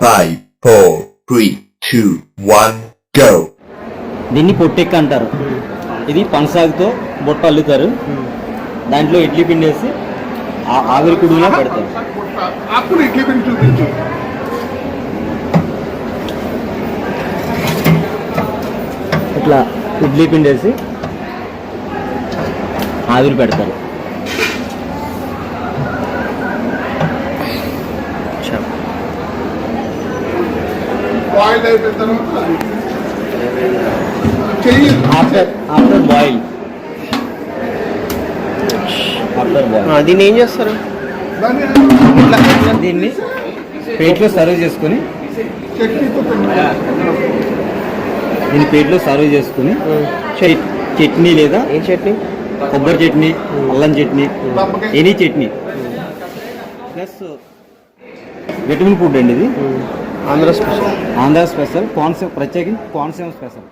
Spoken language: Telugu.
Five, four, three, two, one, go. దీన్ని పొట్టెక్క అంటారు. ఇది పనసాగుతో బొట్ట అల్లుతారు. దాంట్లో ఇడ్లీ పిండి వేసి ఆ- ఆవిరి కుడులో పెడతారు. అప్పుడు ఇడ్లీ పిండి చూపించు. ఇట్లా ఇడ్లీ పిండి వేసి ఆవిరి పెడతారు. బాయిల్ అయిపోయిన తర్వాత చెయ్యి. After after boil after boil దీన్ని ఏం చేస్తారు? దాన్ని ప్లేట్లో సర్వ్ చేసుకొని దీన్ని ప్లేట్లో సర్వ్ చేసుకుని చట్- చట్నీ లేదా ఏం చట్నీ? కొబ్బరి చట్నీ అల్లం chutney any chutney. Plus vitamin food అండి ఇది. ఆంధ్ర స్పెషల్. ఆంధ్ర స్పెషల్ కోనసీమ ప్రత్యేకించి కోనసీమ స్పెషల్.